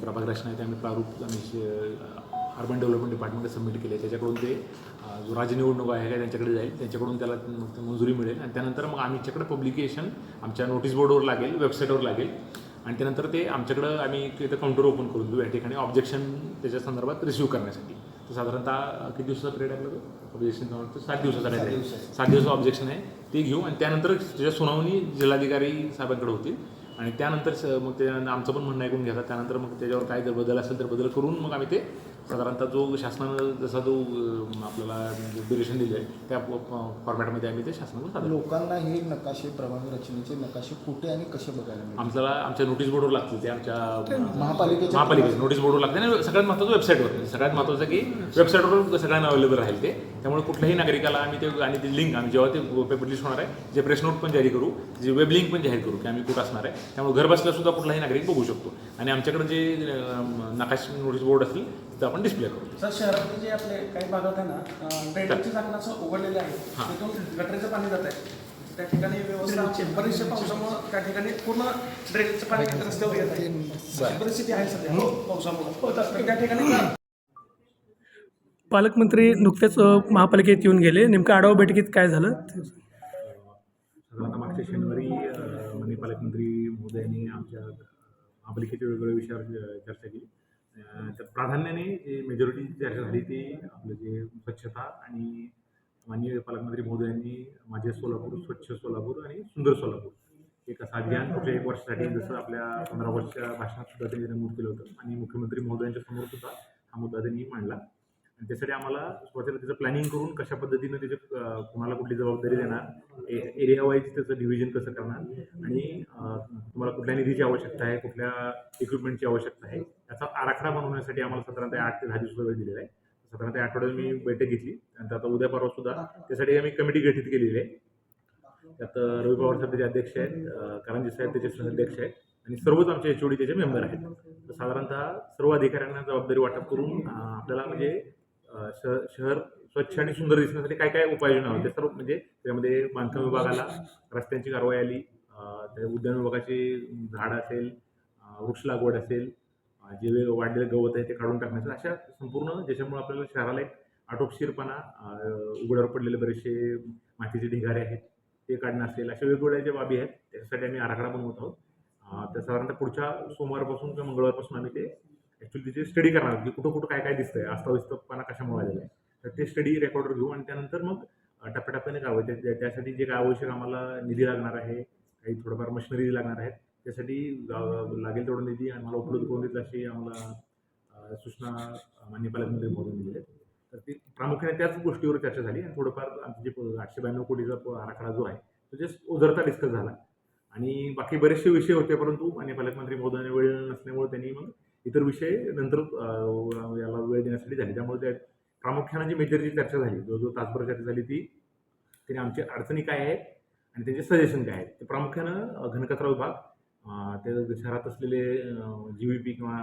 प्रभाग रचना आहे ते आम्ही प्रारूप आम्ही अर्बन डेव्हलपमेंट डिपार्टमेंटला सबमिट केले. त्याच्याकडून ते जो राज्य निवडणूक आहे का त्यांच्याकडे जाईल. त्यांच्याकडून त्याला मंजुरी मिळेल. आणि त्यानंतर मग आमच्याकडे पब्लिकेशन आमच्या नोटीस बोर्डवर लागेल वेबसाईटवर लागेल. आणि त्यानंतर ते आमच्याकडं आम्ही तिथं काउंटर ओपन करून देऊ. या ठिकाणी ऑब्जेक्शन त्याच्या संदर्भात रिसिव्ह करण्यासाठी. तर साधारणतः किती दिवसाचा पिरियड आपलं ऑब्जेक्शन सात दिवसाचा सात दिवस ऑब्जेक्शन आहे. ते घेऊ. आणि त्यानंतर त्याच्या सुनावणी जिल्हाधिकारी साहेबांकडे होतील. आणि त्यानंतर स- मग त्यानंतर आमचं पण म्हणणं ऐकून घ्यायचं त्यानंतर मग त्याच्यावर काय जर बदल असेल तर बदल करून मग आम्ही ते साधारणतः जो शासनानं जसा जो आपल्याला ड्युरेशन दिलं आहे त्या फॉर्मॅटमध्ये आम्ही ते शासनाला सादर करू. लोकांना हे नकाशे प्रभाग रचनेचे नकाशे कुठे आणि कसे बघायला आमच्याला आमच्या नोटीस बोर्डवर लागतील ते आमच्या महापालिकेच्या महापालिकेचे नोटीस बोर्डवर लागते आणि सगळ्यात महत्त्वाचं वेबसाईटवर सगळ्यात महत्त्वाचं की वेबसाईटवर सगळ्यांना अवेलेबल राहील ते. त्यामुळे कुठल्याही नागरिकाला आम्ही ते आणि ती लिंक आम्ही जेव्हा ते पब्लिश होणार आहे जे प्रेस नोट पण जारी करू जे वेब लिंक पण जाहीर करू की आम्ही कुठं असणार आहे. त्यामुळे घर बसल्या सुद्धा कुठलाही नागरिक बघू शकतो. आणि आमच्याकडे जे नकाश नोटीस बोर्ड असतील तिथं आपण डिस्प्ले करू. सर शहरातले जे आपले काही भागात आहे ना ड्रेनेजचे झाकण असं उघडलेले आहे. हां. तिथून गटरीचं पाणी जात आहे. त्या ठिकाणी व्यवस्था बरेचशा पावसामुळे त्या ठिकाणी पूर्ण ड्रेनेजचं पाणी रस्त्यावर येत आहे. अशी परिस्थिती आहे सध्या पावसामुळे. तर त्या ठिकाणी का- पालकमंत्री नुकतेच महापालिकेत येऊन गेले. नेमकं आढावा बैठकीत काय झालं? मागच्या शनिवारी माननीय पालकमंत्री महोदयांनी आमच्या महापालिकेच्या वेगवेगळ्या विषयावर चर्चा केली. तर प्राधान्याने जे मेजॉरिटी चर्चा झाली ती आपलं जे स्वच्छता आणि माननीय पालकमंत्री महोदयांनी माझे सोलापूर स्वच्छ सोलापूर आणि सुंदर सोलापूर एक असं अभियान पुढच्या एक वर्षासाठी जसं आपल्या पंधरा वर्षाच्या भाषणात सुद्धा त्यांनी नमूद केलं होतं. आणि मुख्यमंत्री महोदयांच्या समोर सुद्धा हा मुद्दा त्यांनी मांडला. आणि त्यासाठी आम्हाला स्वतःला त्याचं प्लॅनिंग करून कशा पद्धतीनं त्याचे कुणाला कोणाला कुठली जबाबदारी देणार एरिया वाईज त्याचं डिव्हिजन कसं करणार आणि तुम्हाला कुठल्या निधीची आवश्यकता आहे कुठल्या इक्विपमेंटची आवश्यकता आहे याचा आराखडा बनवण्यासाठी आम्हाला साधारणतः आठ ते दहा दिवसाचा वेळ दिलेला आहे. साधारणतः आठवड्यात मी बैठक घेतली आणि आता उद्या परवा सुद्धा त्यासाठी आम्ही कमिटी गठीत केलेली आहे. त्यात रवी पवार साहेब त्याचे अध्यक्ष आहेत अं, कारंजी साहेब त्याचे अध्यक्ष आहेत आणि सर्वच आमचे एच त्याचे मेंबर आहेत. तर साधारणतः सर्व अधिकाऱ्यांना जबाबदारी वाटप करून आपल्याला म्हणजे शहर शहर स्वच्छ आणि सुंदर दिसण्यासाठी काय काय उपाययोजना होते सर्व म्हणजे त्यामध्ये बांधकाम विभागाला रस्त्यांची कारवाई आली. त्या उद्यान विभागाची झाड असेल वृक्ष लागवड असेल जे वाढलेलं गवत आहे ते काढून टाकण्याचं. अशा संपूर्ण ज्याच्यामुळे आपल्याला शहराला एक आटोपशीरपणा उघड्यावर पडलेले बरेचसे मातीचे ढिगारे आहेत ते काढणं असेल अशा वेगवेगळ्या ज्या बाबी आहेत त्याच्यासाठी आम्ही आराखडा बनवत आहोत. तर साधारणतः पुढच्या सोमवारपासून किंवा मंगळवारपासून आम्ही ते ॲक्च्युली त्याची स्टडी करणार की म्हणजे कुठं कुठं काय काय दिसतंय अस्ताव्यस्तपणा कशामुळे आलेला आहे. तर ते स्टडी रेकॉर्डर घेऊ आणि त्यानंतर मग टप्प्याटप्प्याने काय होतं त्या- त्यासाठी जे काय आवश्यक आम्हाला निधी लागणार आहे काही थोडंफार मशिनरी लागणार आहेत त्यासाठी लागेल तेवढा निधी आम्हाला उपलब्ध करून देतील अशी आम्हाला सूचना अं, मान्य पालकमंत्री महोदयांनी दिल्या आहेत. तर ती प्रामुख्याने त्याच गोष्टीवर चर्चा झाली आणि थोडंफार आमचे जे प- आठशे ब्याण्णव कोटीचा आराखडा जो आहे तो जस्ट उजरता डिस्कस झाला. आणि बाकी बरेचसे विषय होते परंतु मान्य पालकमंत्री महोदयाने वेळ इतर विषय नंतर याला वेळ देण्यासाठी झाली. त्यामुळे त्या प्रामुख्यानं जी मेजरची चर्चा झाली जो जो तासभर चर्चा झाली ती त्याने आमच्या अडचणी काय आहेत आणि त्यांचे सजेशन काय आहेत ते प्रामुख्यानं घनकचरा विभाग ते शहरात असलेले जी व्ही पी किंवा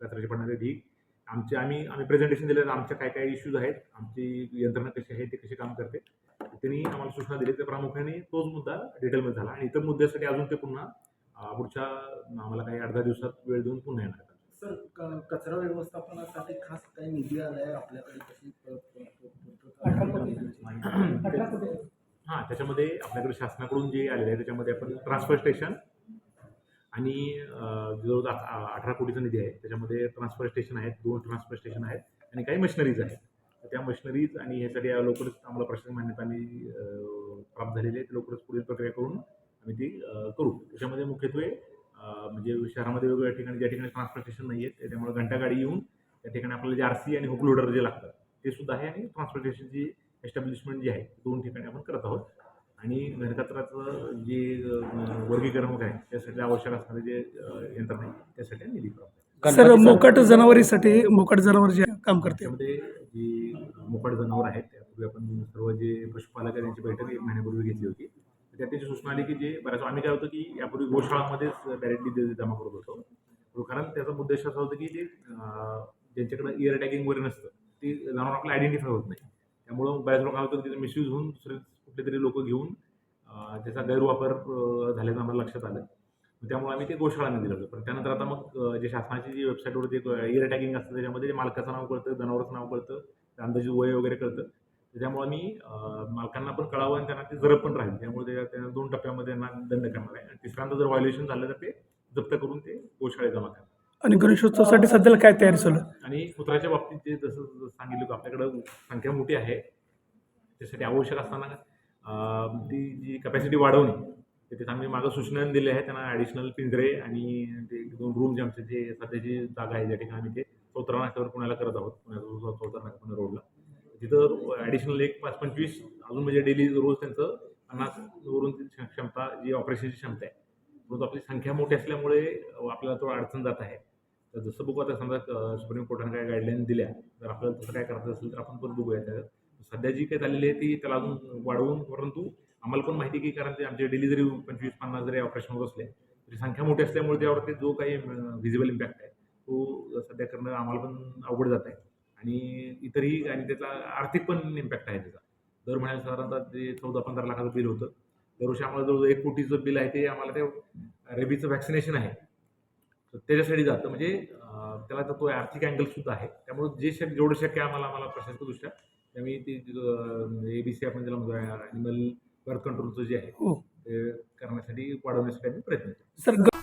कचऱ्याचे पडणारे ढीक आमचे आम्ही आम्ही प्रेझेंटेशन दिलं तर आमच्या काय काय इश्यूज आहेत आमची यंत्रणा कशी आहे ते कसे काम करते त्यांनी आम्हाला सूचना दिली. तर प्रामुख्याने तोच मुद्दा डिटेलमध्ये झाला. आणि इतर मुद्द्यासाठी अजून ते पुन्हा पुढच्या आम्हाला काही अर्धा दिवसात वेळ देऊन पुन्हा येणार. सर क- कचरा व्यवस्थापनासाठी खास काही निधी आलाय आपल्याकडे कशी हां त्याच्यामध्ये आपल्याकडे शासनाकडून जे आलेलं आहे त्याच्यामध्ये आपण ट्रान्सफर स्टेशन आणि जो अठरा कोटीचा निधी आहे. त्याच्यामध्ये ट्रान्सफर स्टेशन आहेत दोन ट्रान्सफर स्टेशन आहेत आणि काही मशिनरीज आहेत. तर त्या मशिनरीज आणि ह्यासाठी लवकरच आम्हाला प्रशासन मान्यता आम्ही प्राप्त झालेली आहे. लवकरच पुढील प्रक्रिया करून आम्ही ती करू. त्याच्यामध्ये मुख्यत्वे म्हणजे शहरामध्ये वेगवेगळ्या ठिकाणी ज्या ठिकाणी ट्रान्सफर स्टेशन नाही आहेत त्याच्यामुळे घंटागाडी येऊन त्या ठिकाणी आपल्याला जे आर सी आणि हुक लोडर जे लागतात ते सुद्धा आहे आणि ट्रान्सफर स्टेशनची एस्टॅब्लिशमेंट जी आहे दोन ठिकाणी आपण करत आहोत. आणि घनकचऱ्याचं जे वर्गीकरण वगैरे आहे त्यासाठी आवश्यक असणारे जे अं, यंत्रणा आहे त्यासाठी निधी प्राप्त आहे. सर मोकाट जनावरीसाठी मोकाट जनावर जे काम करते. त्यामध्ये जी मोकाट जनावर आहेत त्यापूर्वी आपण सर्व जे पशुपालक आहेत त्यांची बैठक एक महिन्यापूर्वी घेतली होती. त्याची सूचना आली की जे बऱ्याच आम्ही काय होतं की यापूर्वी गोशाळामध्येच डायरेक्टली जमा करत होतो. कारण त्याचा उद्देश असा होता की जे ज्यांच्याकडे इयर टॅगिंग वगैरे नसतं ते जनावर आपल्याला आयडेंटिफाय होत नाही. त्यामुळं बऱ्याच लोकांना होतं की त्याचा मिसयूज होऊन दुसरे कुठले तरी लोक घेऊन त्याचा गैरवापर झाल्याचं आम्हाला लक्षात आलं. त्यामुळे आम्ही ते गोशाळांना दिलं होतं. पण त्यानंतर आता मग जे शासनाची जी वेबसाईटवर जे इयर टॅगिंग असतं त्याच्यामध्ये ते मालकाचं नाव कळतं जनावरचं नाव कळतं अंदाजे वय वगैरे कळतं त्याच्यामुळे आम्ही अं, मालकांना पण कळावं आणि त्यांना ते जरब पण राहील. त्यामुळे त्या त्यांना दोन टप्प्यामध्ये त्यांना दंड करणार आहे. आणि तिसऱ्यांदा जर व्हायोलेशन झालं तर ते जप्त करून ते गोशाळेत जमा करणार. आणि गणेशोत्सवासाठी सध्याला काय तयारी चालू आहे? आणि कुत्र्याच्या बाबतीत जे जसं सांगितलं होतं आपल्याकडं संख्या मोठी आहे. त्यासाठी आवश्यक असताना ती जी कपॅसिटी वाढवणे त्याच्यात आम्ही मागं सूचना दिल्या आहेत. त्यांना ॲडिशनल पिंजरे आणि ते दोन रूम जे आमचे जे सध्याची जागा आहे ज्या ठिकाणी आम्ही ते चौतरा नाक्यावर पुण्याला करत आहोत. पुण्याचा चौतरा नाका पुणे रोडला तिथं ॲडिशनल एक पाच पंचवीस अजून म्हणजे डेली रोज त्यांचं पन्नास वरून ती क्ष- क्षमता जी ऑपरेशनची क्षमता आहे. परंतु आपली संख्या मोठी असल्यामुळे आपल्याला थोडं अडचण जात आहे. तर जसं बघू आता समजा सुप्रीम कोर्टाने काय गाईडलाईन दिल्या जर आपल्याला तसं काय करायचं असेल तर आपण पण बघूया त्यात सध्या जी काही झालेली आहे ती त्याला अजून वाढवून परंतु आम्हाला पण माहिती की कारण ते आमचे डेली जरी पंचवीस पन्नास जरी ऑपरेशन होत असले तरी संख्या मोठी असल्यामुळे त्यावरती जो काही व्हिजिबल इम्पॅक्ट आहे तो सध्या करणं आम्हाला पण अवघड जात आहे. आणि इतरही आणि त्याचा आर्थिक पण इम्पॅक्ट आहे त्याचा. दर महिन्याला साधारणतः ते चौदा पंधरा लाखाचं बिल होतं. दरवर्षी आम्हाला जवळजवळ एक कोटीचं बिल आहे ते आम्हाला ते रेबीचं वॅक्सिनेशन आहे. तर त्याच्यासाठी जातं. म्हणजे त्याला तर तो आर्थिक अँगल सुद्धा आहे. त्यामुळे जे शक्य जेवढं शक्य आहे आम्हाला आम्हाला प्रशासकीयदृष्ट्या त्यामुळे ती ए बी सी आपण त्याला म्हणतो ॲनिमल बर्थ कंट्रोलचं जे आहे हो. ते करण्यासाठी वाढवण्यासाठी आम्ही प्रयत्न करतो. सर